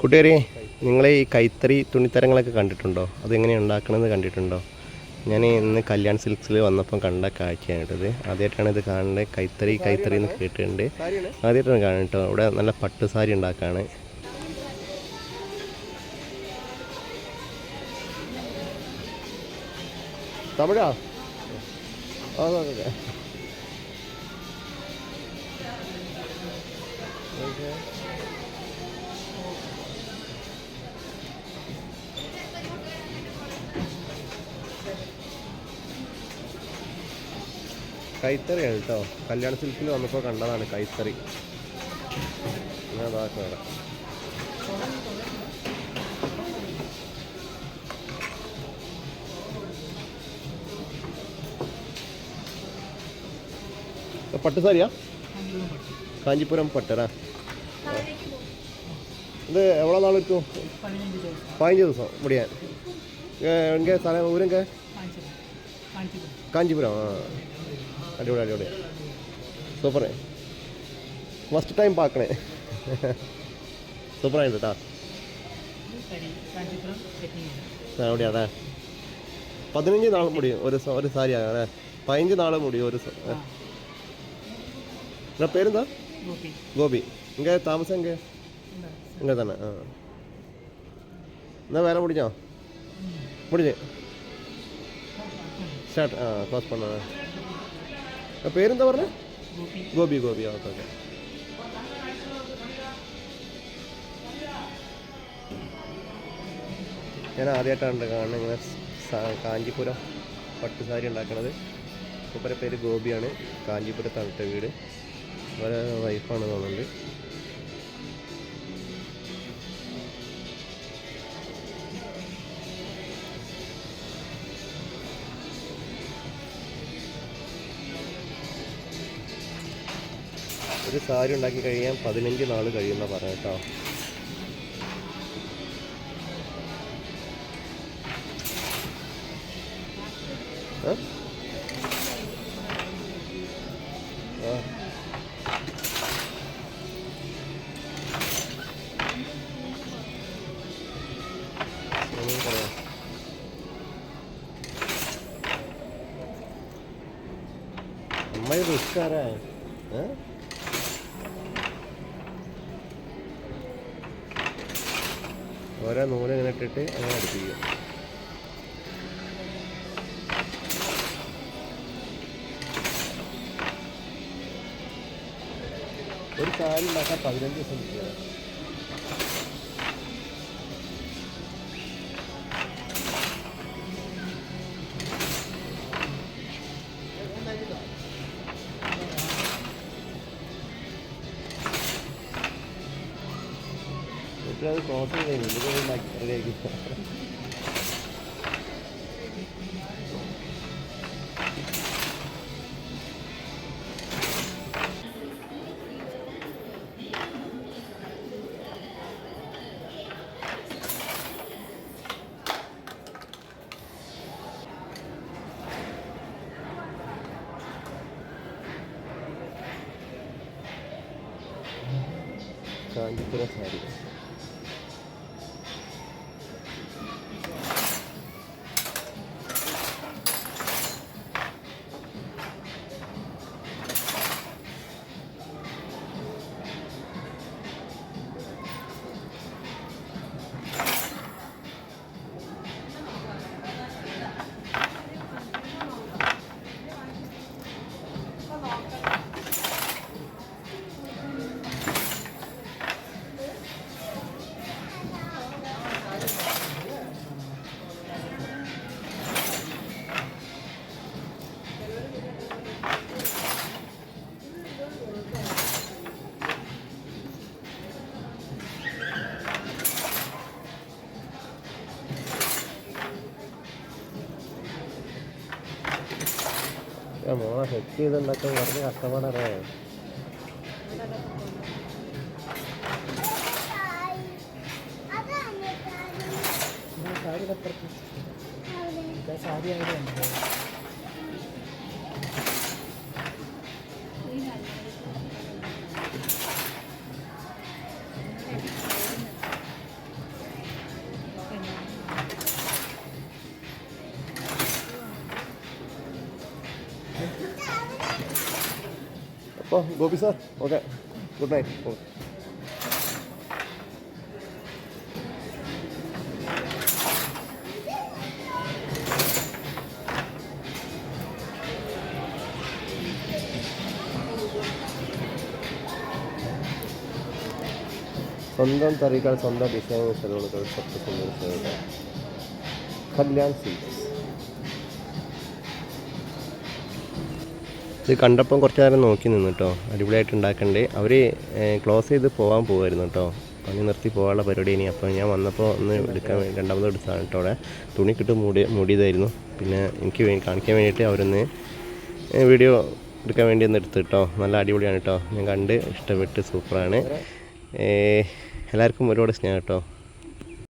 കൂട്ടുകാരെ നിങ്ങൾ ഈ കൈത്തറി തുണിത്തരങ്ങളൊക്കെ കണ്ടിട്ടുണ്ടോ? അതെങ്ങനെയാണ് ഉണ്ടാക്കണമെന്ന് കണ്ടിട്ടുണ്ടോ? ഞാൻ ഇന്ന് കല്യാൺ സിൽക്സിൽ വന്നപ്പം കണ്ട കാഴ്ചയായിട്ടത് ആദ്യമായിട്ടാണ് ഇത് കാണേണ്ടത് കൈത്തറി കൈത്തറി എന്ന് കേട്ടിട്ടുണ്ട്. ആദ്യമായിട്ടാണ് കാണുന്നത് ഇവിടെ നല്ല പട്ട് സാരി ഉണ്ടാക്കാണ്. തമിഴാ? കൈത്തറിയാണ് കേട്ടോ. കല്യാണ സിൽക്കിൽ വന്നപ്പോൾ കണ്ടതാണ് കൈത്തറി. ഞാൻ അതാക്കാം അവിടെ പട്ട് സാരിയാ? കാഞ്ചിപുരം പട്ടരാ ഇത് എവിടെ നാൾ കിട്ടും പതിനഞ്ച് ദിവസം മുടിയാൻ. എங்கே സ്ഥലം ഊരെങ്കിൽ കാഞ്ചിപുരം ആ. അടിപൊളി അടിപൊളി. സൂപ്പറേ ഫസ്റ്റ് ടൈം പാക്കണേ. സൂപ്പറായിട്ട് കേട്ടാ അവിടെ അതെ പതിനഞ്ച് നാൾ മുടി ഒരു ഒരു സാരിയാണ് അല്ലേ? പതിനഞ്ച് നാൾ മുടി ഒരു എന്നാ പേരെന്താ? ഗോപി. ഇങ്ങനെ താമസം എങ്ക? ഇങ്ങനെ തന്നെ ആ. എന്നാ വേറെ മുടിഞ്ഞോ? മുടിഞ്ഞ്. ഷർട്ട് ആ ക്ലോസ് പണ്ണാ പേരെന്താ പറഞ്ഞത് ഗോപി ഗോപി. Okay okay. ഞാൻ ആദ്യമായിട്ടാണ് കാണുന്നത് ഇങ്ങനെ കാഞ്ചിപുരം കാഞ്ചീപുരം പട്ട് സാരി ഉണ്ടാക്കണത്. മൂപ്പരെ പേര് ഗോപിയാണ്. കാഞ്ചീപുരത്താണ് വീട്. അവരെ വൈഫാണ് തോന്നുന്നുണ്ട്. ഒരു സാരി ഉണ്ടാക്കി കഴിയാൻ പതിനഞ്ച് നാൾ കഴിയുന്ന പറഞ്ഞു കേട്ടോ. അമ്മ റിസ്ക് ആരാ ഓരോ നൂൽ ഇങ്ങനെ ഇട്ടിട്ട് അങ്ങനെ അടുപ്പിക്കും ഒരു കാര്യം ഉണ്ടാക്കാൻ പതിനഞ്ച് ദിവസം കിട്ടിയത് അത് ക്രോസ് കഴിഞ്ഞു ഇത് റെഡിയാക്കി കാഞ്ചിപുരം സാരി മോളെ സെറ്റ് ചെയ്തുണ്ടാക്കാൻ വളരെ കഷ്ടപ്പാടറേ സാരി സാരി അവിടെ ഉണ്ട് ഓ Gopi sir okay good night സ്വന്തം തറികൾ സ്വന്തം ഡിസൈൻ സലൂണുകൾ സ്വത്ത് സുന്ദര സേവകൾ കല്യാൺ സിൽക്സ് ഇത് കണ്ടപ്പം കുറച്ച് നേരം നോക്കി നിന്നു കേട്ടോ അടിപൊളിയായിട്ട് ഉണ്ടാക്കണ്ടേ. അവർ ക്ലോസ് ചെയ്ത് പോകാൻ പോകുമായിരുന്നു കേട്ടോ പണി നിർത്തി പോകാനുള്ള പരിപാടി ഇനി. അപ്പോൾ ഞാൻ വന്നപ്പോൾ ഒന്ന് എടുക്കാൻ രണ്ടാമത് എടുത്താണ് കേട്ടോ അവിടെ. തുണി കിട്ട് മൂടി മൂടിയതായിരുന്നു. പിന്നെ എനിക്ക് കാണിക്കാൻ വേണ്ടിയിട്ട് അവരൊന്ന് വീഡിയോ എടുക്കാൻ വേണ്ടി ഒന്ന് എടുത്തു കേട്ടോ നല്ല അടിപൊളിയാണ് കേട്ടോ ഞാൻ കണ്ട് ഇഷ്ടപ്പെട്ട് സൂപ്പറാണ്. എല്ലാവർക്കും ഒരുപാട് സ്നേഹം കേട്ടോ